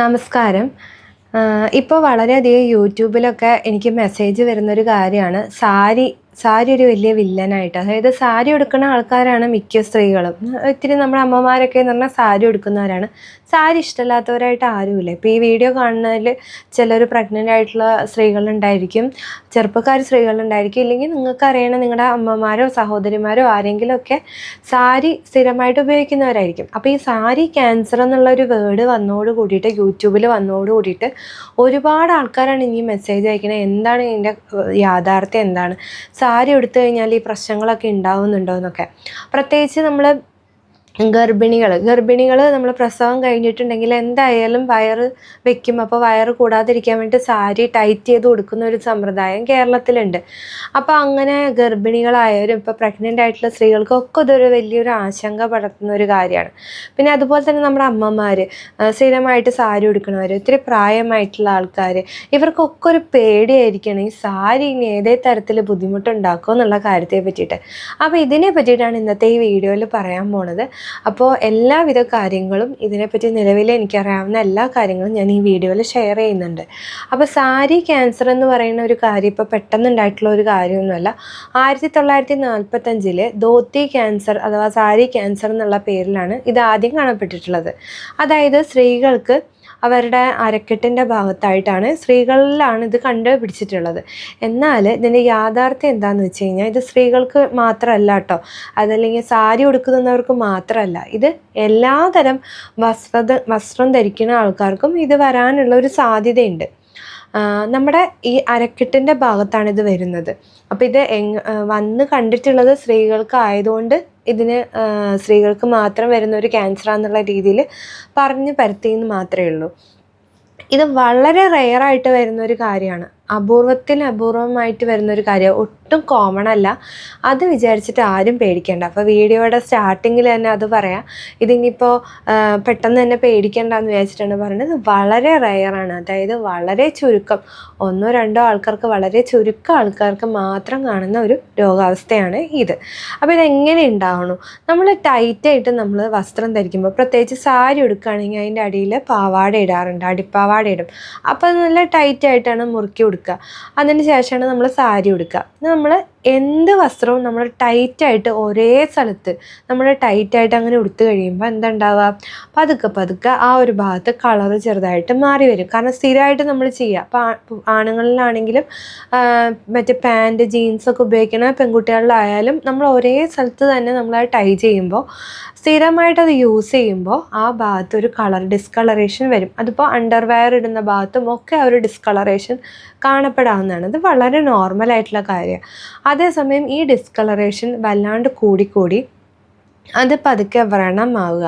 നമസ്കാരം. ഇപ്പോൾ വളരെയധികം യൂട്യൂബിലൊക്കെ എനിക്ക് മെസ്സേജ് വരുന്നൊരു കാര്യമാണ് സാരി സാരി ഒരു വലിയ വില്ലനായിട്ട്. അതായത് സാരി ഉടുക്കുന്ന ആൾക്കാരാണ് മിക്ക സ്ത്രീകളും. ഇത്തിരി നമ്മുടെ അമ്മമാരൊക്കെ എന്ന് പറഞ്ഞാൽ സാരി ഉടുക്കുന്നവരാണ്. സാരി ഇഷ്ടമില്ലാത്തവരായിട്ട് ആരുമില്ല. ഇപ്പോൾ ഈ വീഡിയോ കാണുന്നതിൽ ചിലർ പ്രഗ്നന്റ് ആയിട്ടുള്ള സ്ത്രീകളുണ്ടായിരിക്കും ചെറുപ്പക്കാർ സ്ത്രീകളുണ്ടായിരിക്കും ഇല്ലെങ്കിൽ നിങ്ങൾക്ക് അറിയണ നിങ്ങളുടെ അമ്മമാരോ സഹോദരിമാരോ ആരെങ്കിലുമൊക്കെ സാരി സ്ഥിരമായിട്ട് ഉപയോഗിക്കുന്നവരായിരിക്കും. അപ്പോൾ ഈ സാരി ക്യാൻസർ എന്നുള്ള ഒരു വേർഡ് വന്നോട് കൂടിയിട്ട് യൂട്യൂബിൽ വന്നോട് കൂടിയിട്ട് ഒരുപാട് ആൾക്കാരാണ് ഇനി മെസ്സേജ് അയക്കുന്നത് എന്താണ് ഇതിന്റെ യാഥാർത്ഥ്യം? എന്താണ്? സാരി എടുത്തു കഴിഞ്ഞാൽ ഈ പ്രശ്നങ്ങളൊക്കെ ഉണ്ടാവുന്നുണ്ടോ എന്നൊക്കെ പ്രത്യേകിച്ച് നമ്മൾ ഗർഭിണികൾ ഗർഭിണികൾ നമ്മൾ പ്രസവം കഴിഞ്ഞിട്ടുണ്ടെങ്കിൽ എന്തായാലും വയറ് വെക്കും. അപ്പോൾ വയറ് കൂടാതിരിക്കാൻ വേണ്ടി സാരി ടൈറ്റ് ചെയ്ത് കൊടുക്കുന്ന ഒരു സമ്പ്രദായം കേരളത്തിലുണ്ട്. അപ്പോൾ അങ്ങനെ ഗർഭിണികളായവരും ഇപ്പോൾ പ്രഗ്നന്റ് ആയിട്ടുള്ള സ്ത്രീകൾക്കൊക്കെ ഇതൊരു വലിയൊരു ആശങ്ക പടർത്തുന്ന ഒരു കാര്യമാണ്. പിന്നെ അതുപോലെ തന്നെ നമ്മുടെ അമ്മമാർ സ്ഥിരമായിട്ട് സാരി ഉടുക്കണവർ ഒത്തിരി പ്രായമായിട്ടുള്ള ആൾക്കാർ ഇവർക്കൊക്കെ ഒരു പേടിയായിരിക്കണം ഈ സാരി ഇനി ഏതേ തരത്തിൽ ബുദ്ധിമുട്ടുണ്ടാക്കുമോ എന്നുള്ള കാര്യത്തെ പറ്റിയിട്ട് അപ്പോൾ ഇതിനെ പറ്റിയിട്ടാണ് ഇന്നത്തെ ഈ വീഡിയോയിൽ പറയാൻ പോണത്. അപ്പോൾ എല്ലാവിധ കാര്യങ്ങളും ഇതിനെപ്പറ്റി നിലവിൽ എനിക്കറിയാവുന്ന എല്ലാ കാര്യങ്ങളും ഞാൻ ഈ വീഡിയോയിൽ ഷെയർ ചെയ്യുന്നുണ്ട്. അപ്പോൾ സാരി ക്യാൻസർ എന്ന് പറയുന്ന ഒരു കാര്യം ഇപ്പോൾ പെട്ടെന്നുണ്ടായിട്ടുള്ള ഒരു കാര്യമൊന്നുമല്ല. ആയിരത്തി തൊള്ളായിരത്തി നാൽപ്പത്തഞ്ചിൽ ധോത്തി ക്യാൻസർ അഥവാ സാരി ക്യാൻസർ എന്നുള്ള പേരിലാണ് ഇത് ആദ്യം കാണപ്പെട്ടിട്ടുള്ളത്. അതായത് സ്ത്രീകൾക്ക് അവരുടെ അരക്കെട്ടിന്റെ ഭാഗത്തായിട്ടാണ് സ്ത്രീകളിലാണ് ഇത് കണ്ടുപിടിച്ചിട്ടുള്ളത്. എന്നാൽ ഇതിന്റെ യാഥാർത്ഥ്യം എന്താണെന്ന് വെച്ച് കഴിഞ്ഞാൽ ഇത് സ്ത്രീകൾക്ക് മാത്രമല്ല കേട്ടോ അതല്ലെങ്കിൽ സാരി ഉടുക്കുന്നവർക്ക് മാത്രമല്ല. ഇത് എല്ലാതരം വസ്ത്ര വസ്ത്രം ധരിക്കുന്ന ആൾക്കാർക്കും ഇത് വരാനുള്ള ഒരു സാധ്യതയുണ്ട്. നമ്മുടെ ഈ അരക്കെട്ടിന്റെ ഭാഗത്താണ് ഇത് വരുന്നത്. അപ്പോൾ ഇത് എങ് വന്ന് കണ്ടിട്ടുള്ളത് സ്ത്രീകൾക്ക് ആയതുകൊണ്ട് ഇതിന് സ്ത്രീകൾക്ക് മാത്രം വരുന്ന ഒരു ക്യാൻസറാന്നുള്ള രീതിയിൽ പറഞ്ഞ് പരത്തിയെന്ന് മാത്രമേ ഉള്ളൂ. ഇത് വളരെ റെയറായിട്ട് വരുന്ന ഒരു കാര്യമാണ്. അപൂർവത്തിൽ അപൂർവമായിട്ട് വരുന്ന ഒരു കാര്യം ഒട്ടും കോമൺ അല്ല. അത് വിചാരിച്ചിട്ട് ആരും പേടിക്കേണ്ട. അപ്പോൾ വീഡിയോയുടെ സ്റ്റാർട്ടിങ്ങിൽ തന്നെ അത് പറയാം. ഇതിനിപ്പോൾ പെട്ടെന്ന് തന്നെ പേടിക്കേണ്ട എന്ന് വിചാരിച്ചിട്ടാണ് പറയുന്നത്. വളരെ റെയറാണ് അതായത് വളരെ ചുരുക്കം. ഒന്നോ രണ്ടോ ആൾക്കാർക്ക് വളരെ ചുരുക്കം ആൾക്കാർക്ക് മാത്രം കാണുന്ന ഒരു രോഗാവസ്ഥയാണ് ഇത്. അപ്പോൾ ഇതെങ്ങനെ ഉണ്ടാവണം? നമ്മൾ ടൈറ്റായിട്ട് നമ്മൾ വസ്ത്രം ധരിക്കുമ്പോൾ പ്രത്യേകിച്ച് സാരി എടുക്കുകയാണെങ്കിൽ അതിന്റെ അടിയിൽ പാവാട ഇടാറുണ്ട്. അടിപ്പാവാട ഇടും. അപ്പോൾ നല്ല ടൈറ്റായിട്ടാണ് മുറുക്കി ഉടുക്കുക അതിന് ശേഷമാണ് നമ്മൾ സാരി ഉടുക്കുക. നമ്മൾ എന്ത് വസ്ത്രവും നമ്മൾ ടൈറ്റായിട്ട് ഒരേ സ്ഥലത്ത് നമ്മൾ ടൈറ്റായിട്ട് അങ്ങനെ ഉടുത്ത് കഴിയുമ്പോൾ എന്താ ഉണ്ടാവുക പതുക്കെ പതുക്കെ ആ ഒരു ഭാഗത്ത് കളർ ചെറുതായിട്ട് മാറി വരും. കാരണം സ്ഥിരമായിട്ട് നമ്മൾ ചെയ്യുക. അപ്പോൾ ആണുങ്ങളിലാണെങ്കിലും മറ്റേ പാന്റ് ജീൻസൊക്കെ ഉപയോഗിക്കുന്ന പെൺകുട്ടികളിലായാലും നമ്മൾ ഒരേ സ്ഥലത്ത് തന്നെ നമ്മൾ അത് ടൈ ചെയ്യുമ്പോൾ സ്ഥിരമായിട്ട് അത് യൂസ് ചെയ്യുമ്പോൾ ആ ഭാഗത്ത് ഒരു കളർ ഡിസ്കളറേഷൻ വരും. അതിപ്പോൾ അണ്ടർവെയർ ഇടുന്ന ഭാഗത്തും ഒക്കെ ആ ഒരു ഡിസ്കളറേഷൻ കാണപ്പെടാവുന്നതാണ്. അത് വളരെ നോർമലായിട്ടുള്ള കാര്യമാണ് അതേസമയം ഈ ഡിസ്കളറേഷൻ വല്ലാണ്ട് കൂടിക്കൂടി. അത് പതുക്കെ വ്രണമാവുക.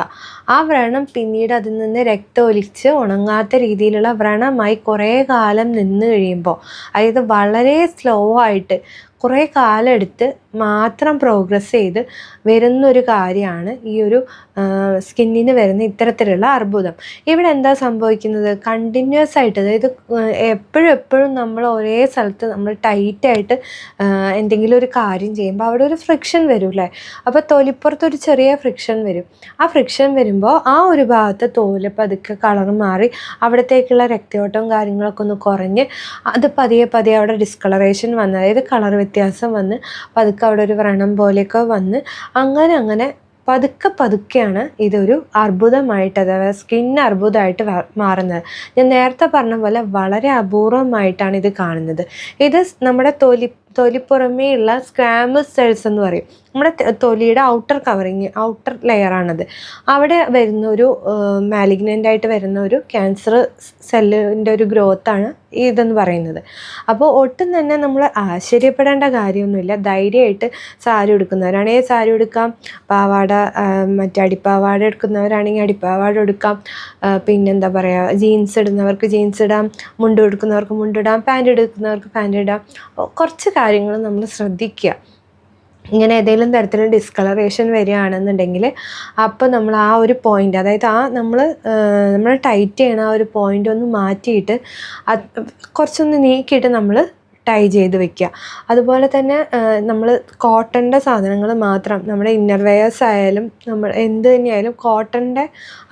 ആ വ്രണം പിന്നീട് അതിൽ നിന്ന് രക്തം ഒലിച്ച് ഉണങ്ങാത്ത രീതിയിലുള്ള വ്രണമായി കുറേ കാലം നിന്ന് കഴിയുമ്പോൾ അതായത് വളരെ സ്ലോ ആയിട്ട് കുറേ കാലം എടുത്ത് മാത്രം പ്രോഗ്രസ് ചെയ്ത് വരുന്നൊരു കാര്യമാണ് ഈ ഒരു സ്കിന്നിന് വരുന്ന ഇത്തരത്തിലുള്ള അർബുദം. ഇവിടെ എന്താ സംഭവിക്കുന്നത്? കണ്ടിന്യൂസ് ആയിട്ട് അതായത് എപ്പോഴും എപ്പോഴും നമ്മൾ ഒരേ സ്ഥലത്ത് നമ്മൾ ടൈറ്റായിട്ട് എന്തെങ്കിലും ഒരു കാര്യം ചെയ്യുമ്പോൾ അവിടെ ഒരു ഫ്രിക്ഷൻ വരും അല്ലേ? അപ്പോൾ തൊലിപ്പുറത്ത് ഒരു ചെറിയ ഫ്രിക്ഷൻ വരും. ആ ഫ്രിക്ഷൻ വരുമ്പോൾ ആ ഒരു ഭാഗത്ത് തോൽ പതുക്കെ കളർ മാറി അവിടത്തേക്കുള്ള രക്തയോട്ടവും കാര്യങ്ങളൊക്കെ ഒന്ന് കുറഞ്ഞ് അത് പതിയെ പതിയെ അവിടെ ഡിസ്കളറേഷൻ വന്ന് അതായത് കളർ വ്യത്യാസം വന്ന് പതുക്കെ അവിടെ ഒരു വ്രണം പോലെയൊക്കെ വന്ന് അങ്ങനെ അങ്ങനെ പതുക്കെ പതുക്കെയാണ് ഇതൊരു അർബുദമായിട്ട് അഥവാ സ്കിൻ അർബുദമായിട്ട് മാറുന്നത്. ഞാൻ നേരത്തെ പറഞ്ഞ പോലെ വളരെ അപൂർവമായിട്ടാണ് ഇത് കാണുന്നത്. ഇത് നമ്മുടെ തൊലി തൊലിപ്പുറമേ ഉള്ള സ്ക്വാമസ് സെൽസ് എന്ന് പറയും. നമ്മുടെ തൊലിയുടെ ഔട്ടർ കവറിങ് ഔട്ടർ ലെയറാണത് അവിടെ വരുന്ന ഒരു മാലിഗ്നന്റ് ആയിട്ട് വരുന്ന ഒരു ക്യാൻസർ സെല്ലിന്റെ ഒരു ഗ്രോത്താണ് ഇതെന്ന് പറയുന്നത്. അപ്പോൾ ഒട്ടും തന്നെ നമ്മൾ ആശ്ചര്യപ്പെടേണ്ട കാര്യമൊന്നുമില്ല. ധൈര്യമായിട്ട് സാരി എടുക്കുന്നവരാണെങ്കിൽ സാരി എടുക്കാം പാവാട മറ്റേ അടിപ്പാവാട എടുക്കുന്നവരാണെങ്കിൽ അടിപ്പാവാട എടുക്കാം പിന്നെന്താ പറയുക ജീൻസ് ഇടുന്നവർക്ക് ജീൻസ് ഇടാം. മുണ്ട് എടുക്കുന്നവർക്ക് മുണ്ടിടാം പാന്റ് എടുക്കുന്നവർക്ക് പാന്റ് ഇടാം. കുറച്ച് കാര്യങ്ങൾ നമ്മൾ ശ്രദ്ധിക്കുക. ഇങ്ങനെ ഏതെങ്കിലും തരത്തിൽ ഡിസ്കളറേഷൻ വരികയാണെന്നുണ്ടെങ്കിൽ അപ്പോൾ നമ്മൾ ആ ഒരു പോയിന്റ് അതായത് ആ നമ്മൾ നമ്മൾ ടൈറ്റ് ചെയ്യണ ആ ഒരു പോയിന്റ് ഒന്ന് മാറ്റിയിട്ട് കുറച്ചൊന്ന് നീക്കിയിട്ട് നമ്മൾ ടൈ ചെയ്ത് വെക്കുക. അതുപോലെ തന്നെ നമ്മൾ കോട്ടന്റെ സാധനങ്ങൾ മാത്രം നമ്മുടെ ഇന്നർ വെയേഴ്സ് ആയാലും നമ്മൾ എന്ത് തന്നെയായാലും കോട്ടന്റെ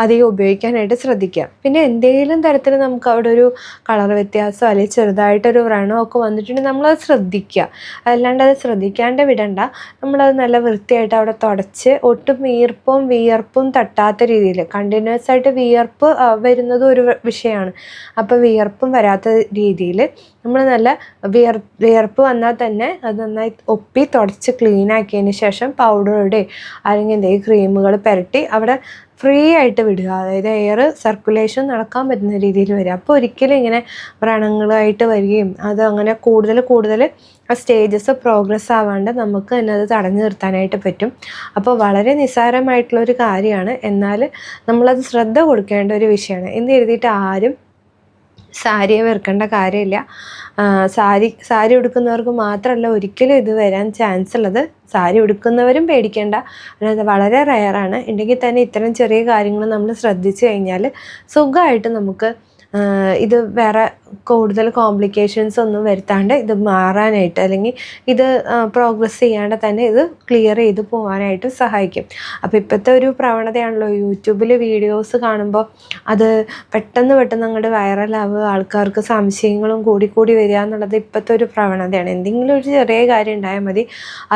അധികം ഉപയോഗിക്കാനായിട്ട് ശ്രദ്ധിക്കുക. പിന്നെ എന്തെങ്കിലും തരത്തിൽ നമുക്ക് അവിടെ ഒരു കളർ വ്യത്യാസം അല്ലെങ്കിൽ ചെറുതായിട്ടൊരു വ്രണോ ഒക്കെ വന്നിട്ടുണ്ടെങ്കിൽ നമ്മളത് ശ്രദ്ധിക്കുക. അല്ലാണ്ട് അത് ശ്രദ്ധിക്കാണ്ട് വിടണ്ട. നമ്മളത് നല്ല വൃത്തിയായിട്ട് അവിടെ തുടച്ച് ഒട്ടും ഈർപ്പും വിയർപ്പും തട്ടാത്ത രീതിയിൽ കണ്ടിന്യൂസ് ആയിട്ട് വിയർപ്പ് വരുന്നതും ഒരു വിഷയമാണ്. അപ്പോൾ വിയർപ്പും വരാത്ത രീതിയിൽ നമ്മൾ നല്ല വിയർ വിയർപ്പ് വന്നാൽ തന്നെ അത് നന്നായി ഒപ്പി തുടച്ച് ക്ലീൻ ആക്കിയതിന് ശേഷം പൗഡറുടെ അല്ലെങ്കിൽ എന്തെങ്കിലും ക്രീമുകൾ പുരട്ടി അവിടെ ഫ്രീ ആയിട്ട് വിടുക. അതായത് എയർ സർക്കുലേഷൻ നടക്കാൻ പറ്റുന്ന രീതിയിൽ വരിക. അപ്പോൾ ഒരിക്കലും ഇങ്ങനെ വ്രണങ്ങളായിട്ട് വരികയും അത് അങ്ങനെ കൂടുതൽ കൂടുതൽ ആ സ്റ്റേജസ് പ്രോഗ്രസ് ആവാണ്ട് നമുക്ക് തന്നെ അത് തടഞ്ഞു നിർത്താനായിട്ട് പറ്റും. അപ്പോൾ വളരെ നിസ്സാരമായിട്ടുള്ള ഒരു കാര്യമാണ്. എന്നാൽ നമ്മളത് ശ്രദ്ധ കൊടുക്കേണ്ട ഒരു വിഷയമാണ്. എന്ന് എഴുതിയിട്ട് ആരും സാരിയെ വെറുക്കേണ്ട കാര്യമില്ല. സാരി സാരി ഉടുക്കുന്നവർക്ക് മാത്രമല്ല ഒരിക്കലും ഇത് വരാൻ ചാൻസ് ഉള്ളത്. സാരി ഉടുക്കുന്നവരും പേടിക്കേണ്ട. അതായത് വളരെ റയറാണ് ഉണ്ടെങ്കിൽ തന്നെ ഇത്തരം ചെറിയ കാര്യങ്ങൾ നമ്മൾ ശ്രദ്ധിച്ചു കഴിഞ്ഞാൽ സുഖമായിട്ട് നമുക്ക് ഇത് വേറെ കൂടുതൽ കോംപ്ലിക്കേഷൻസ് ഒന്നും വരുത്താണ്ട് ഇത് മാറാനായിട്ട് അല്ലെങ്കിൽ ഇത് പ്രോഗ്രസ് ചെയ്യാണ്ട് തന്നെ ഇത് ക്ലിയർ ചെയ്ത് പോകാനായിട്ട് സഹായിക്കും. അപ്പോൾ ഇപ്പോഴത്തെ ഒരു പ്രവണതയാണല്ലോ യൂട്യൂബിൽ വീഡിയോസ് കാണുമ്പോൾ അത് പെട്ടെന്ന് പെട്ടെന്ന് അങ്ങോട്ട് വൈറലാവുക ആൾക്കാർക്ക് സംശയങ്ങളും കൂടി കൂടി വരിക എന്നുള്ളത് ഇപ്പോഴത്തെ ഒരു പ്രവണതയാണ്. എന്തെങ്കിലും ഒരു ചെറിയ കാര്യം ഉണ്ടായാൽ മതി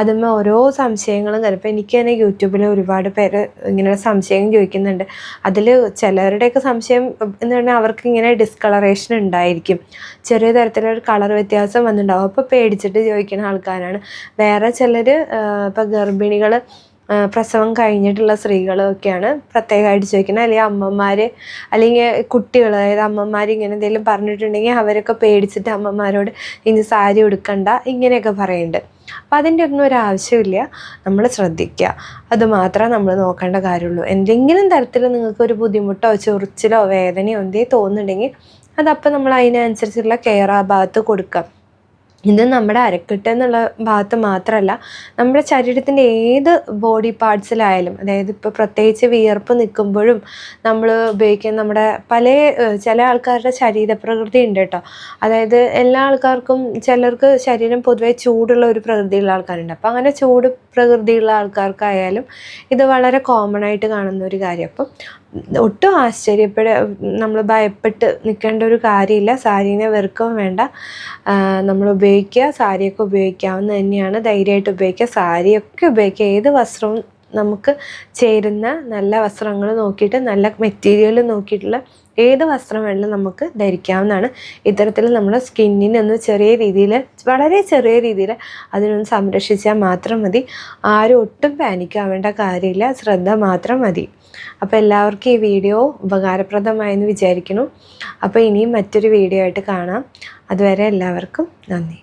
അതുമ്മ ഓരോ സംശയങ്ങളും ചിലപ്പോൾ എനിക്ക് തന്നെ യൂട്യൂബിൽ ഒരുപാട് പേര് ഇങ്ങനെ സംശയം ചോദിക്കുന്നുണ്ട്. അതിൽ ചിലരുടെയൊക്കെ സംശയം എന്ന് പറഞ്ഞാൽ അവർക്ക് ഡിസ്കളറേഷൻ ഉണ്ടായിരിക്കും. ചെറിയ തരത്തിലൊരു കളർ വ്യത്യാസം വന്നിട്ടുണ്ടാവും. അപ്പോൾ പേടിച്ചിട്ട് ചോദിക്കുന്ന ആൾക്കാരാണ്. വേറെ ചിലർ ഇപ്പോൾ ഗർഭിണികൾ പ്രസവം കഴിഞ്ഞിട്ടുള്ള സ്ത്രീകളൊക്കെയാണ് പ്രത്യേകമായിട്ട് ചോദിക്കുന്നത്. അല്ലെങ്കിൽ അമ്മമാർ അല്ലെങ്കിൽ കുട്ടികൾ അതായത് അമ്മമാർ ഇങ്ങനെ എന്തെങ്കിലും പറഞ്ഞിട്ടുണ്ടെങ്കിൽ അവരൊക്കെ പേടിച്ചിട്ട് അമ്മമാരോട് ഇനി സാരി ഉടുക്കണ്ട ഇങ്ങനെയൊക്കെ പറയുന്നുണ്ട്. അപ്പോൾ അതിന്റെ ഒന്നും ഒരു ആവശ്യമില്ല നമ്മൾ ശ്രദ്ധിക്കുക. അതുമാത്രമേ നമ്മൾ നോക്കേണ്ട കാര്യമുള്ളൂ. എന്തെങ്കിലും തരത്തിൽ നിങ്ങൾക്ക് ഒരു ബുദ്ധിമുട്ടോ ചൊറിച്ചിലോ വേദനയോ എന്തേ തോന്നുന്നുണ്ടെങ്കിൽ അതപ്പോൾ നമ്മൾ അതിനനുസരിച്ചുള്ള കെയർ ആ ഭാഗത്ത് കൊടുക്കുക. ഇത് നമ്മുടെ അരക്കെട്ട് എന്നുള്ള ഭാഗത്ത് മാത്രമല്ല നമ്മുടെ ശരീരത്തിന്റെ ഏത് ബോഡി പാർട്സിലായാലും അതായത് ഇപ്പോൾ പ്രത്യേകിച്ച് വിയർപ്പ് നിൽക്കുമ്പോഴും നമ്മൾ ഉപയോഗിക്കുന്ന നമ്മുടെ പല ചില ആൾക്കാരുടെ ശരീരപ്രകൃതി ഉണ്ട് കേട്ടോ. അതായത് എല്ലാ ആൾക്കാർക്കും ചിലർക്ക് ശരീരം പൊതുവെ ചൂടുള്ള ഒരു പ്രകൃതിയുള്ള ആൾക്കാരുണ്ട്. അപ്പോൾ അങ്ങനെ ചൂട് പ്രകൃതിയുള്ള ആൾക്കാർക്കായാലും ഇത് വളരെ കോമൺ ആയിട്ട് കാണുന്ന ഒരു കാര്യം. അപ്പം ഒട്ടും ആശ്ചര്യപ്പെട നമ്മൾ ഭയപ്പെട്ട് നിൽക്കേണ്ട ഒരു കാര്യമില്ല. സാരീനെ വെറുക്കുകയും വേണ്ട. നമ്മൾ ഉപയോഗിക്കുക സാരിയൊക്കെ ഉപയോഗിക്കാവുന്ന തന്നെയാണ്. ധൈര്യമായിട്ട് ഉപയോഗിക്കുക. സാരിയൊക്കെ ഉപയോഗിക്കുക. ഏത് വസ്ത്രവും നമുക്ക് ചേരുന്ന നല്ല വസ്ത്രങ്ങൾ നോക്കിയിട്ട് നല്ല മെറ്റീരിയൽ നോക്കിയിട്ടുള്ള ഏത് വസ്ത്രം വേണമെങ്കിലും നമുക്ക് ധരിക്കാവുന്നതാണ്. ഇത്തരത്തിൽ നമ്മുടെ സ്കിന്നിനൊന്ന് ചെറിയ രീതിയിൽ വളരെ ചെറിയ രീതിയിൽ അതിനൊന്ന് സംരക്ഷിച്ചാൽ മാത്രം മതി. ആരും ഒട്ടും പാനിക്കാവേണ്ട കാര്യമില്ല. ശ്രദ്ധ മാത്രം മതി. അപ്പോൾ എല്ലാവർക്കും ഈ വീഡിയോ ഉപകാരപ്രദമായെന്ന് വിചാരിക്കുന്നു. അപ്പോൾ ഇനിയും മറ്റൊരു വീഡിയോ ആയിട്ട് കാണാം. അതുവരെ എല്ലാവർക്കും നന്ദി.